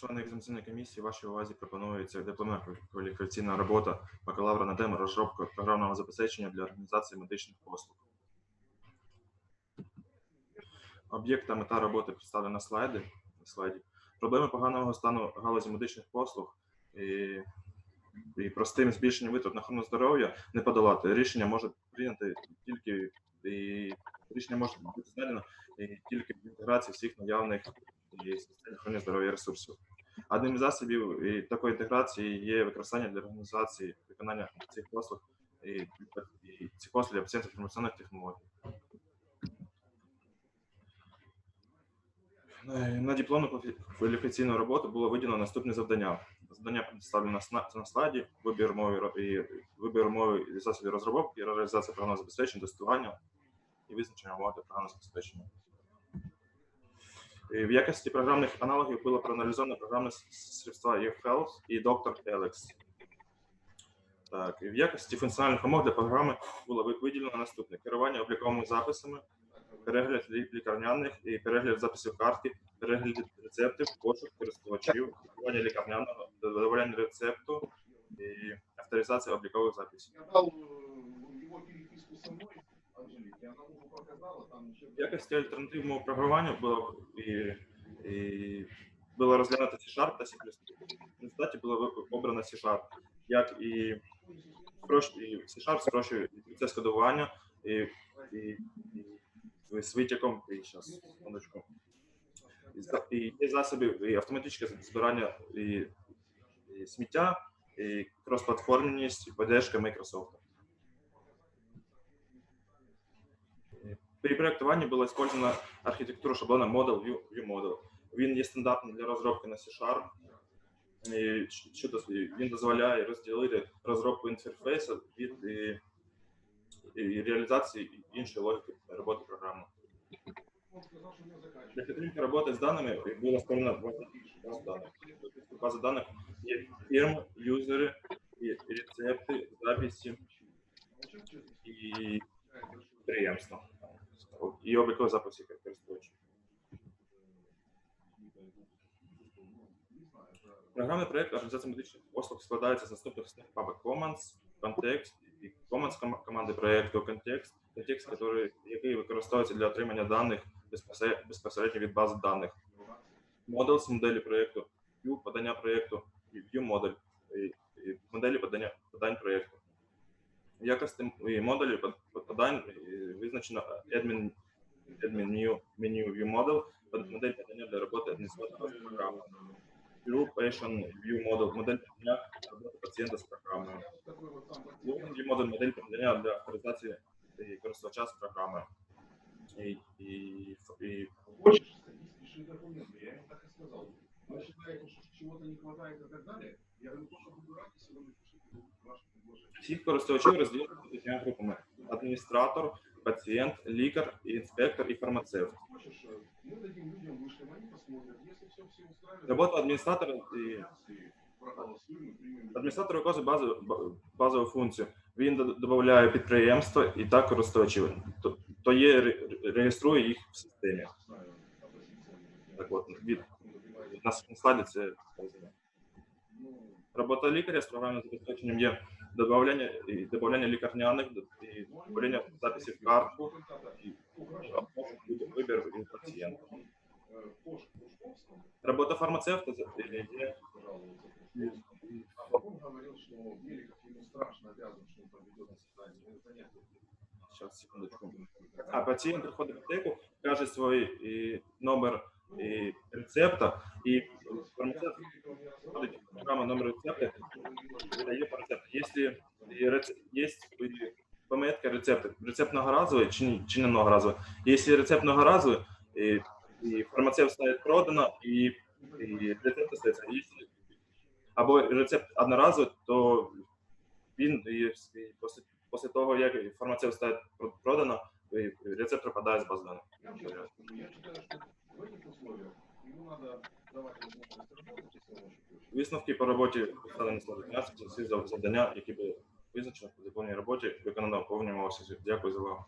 члени екзаменаційної комісії, вашій увазі пропонується дипломна кваліфікаційна робота бакалавра на тему розробка програмного забезпечення для організації медичних послуг. Об'єкт та мета роботи представлена на слайді. слайді. Проблеми поганого стану галузі медичних послуг і, і простим збільшенням витрат на охорону здоров'я не подолати. Рішення може прийняти тільки і рішення може бути знайдено тільки в інтеграції всіх наявних і систем охорони здоров'я ресурсів. Одним із засобів і такої інтеграції є використання для організації виконання цих послуг і, і цих послуг для центрів інформаційних технологій. На- дипломну кваліфі- кваліфікаційну роботу було виділено наступне завдання. Завдання представлено на слайді, вибір мови і вибір мови і засобів розробки, реалізація програмного забезпечення, тестування і визначення для програмного забезпечення. І В якості програмних аналогів було проаналізовано програмне средства eHealth і Dr. Alex. Так, в якості функціональних умов для програми було виділено наступне: керування обліковими записами, перегляд лікарняних і перегляд записів картки, перегляд рецептів, пошук користувачів, керування лікарняного, додавання рецепту і авторизація облікових записів. Я дал э, его В якості альтернативного програмування було і, і було розглянуто C-Sharp та C++. В результаті було обрано C-Sharp, як і, C-Sharp спрощує процес кодування, і, і, і з витіком, і зараз, секундочку. І, є засоби і автоматичне збирання і, і сміття, і крос-платформеність, і поддержка Microsoft. При проектуванні була использована архітектура шаблона Model View, View Model. Він є стандартним для розробки на C-Sharp. І що? Він дозволяє розділити розробку інтерфейсу від і, і реалізації іншої логіки роботи програми. Для підтримки роботи з даними була створена база даних. База даних є фірми, юзери, і рецепти, записи і підприємства. І облікові записи користувачів. Програмний проєкт організації медичних послуг складається з наступних папок Commons, і Commons ком- команди проєкту, контекст, контекст, який, який використовується для отримання даних безпосередньо, від бази даних. Models моделі проєкту, view подання проєкту, view модель, моделі подання подань проєкту. Якості і подань визначено admin, admin menu, menu view model, под- модель подання для роботи адміністратора з програмою. View patient view model, модель подання для роботи пацієнта з програмою. Такой вот там Login view модель, модель подання для авторизації і користувача з програмою. І, і, і Хочешь, садись, пиши документы. Я ему так и сказал. Вы считаете, что чего-то не хватает и так далее? Я говорю, тоже буду рад, если вы напишите ваше предложение. всіх користувачів розділено п'ятьма групами: адміністратор, пацієнт, лікар, інспектор і фармацевт. Хочешь, э, мы дадим людям вышлем, они посмотрят. Если все все устраивает, Робота адміністратора і и проголосуем и примем. Адміністратор виконує базову, ба- базову функцію. Він д- додає підприємства і так користувачів. То, то є ре- реєструє їх в системі. Знаю, оппозиция. Так от від на с- на слайді це вказано. Ну, Робота лікаря з програмним забезпеченням є додавання і додавання лікарняних д- і додавання записів в від пацієнта. э, Пош, Пушковском Робота фармацевта А он говорил, что Беликов ему страшно обязан, что он проведет заседание. Щас, секундочку. А пацієнт приходить в аптеку, каже свій і, номер і рецепта, і фармацевт номер рецепта, дає по рецепту. Якщо є, рец... є пометка рецепту, рецепт многоразовий чи, ні- чи не многоразовий. Якщо рецепт многоразовий, і, і фармацевт ставить продано, і, і рецепт остається. Якщо або рецепт одноразовий, то він і, і після, після того, як фармацевт ставить продано, рецепт пропадає з бази даних. Висновки по роботі поставлені це завдання, які були визначені по законній роботі, виконано в повному. Дякую за увагу.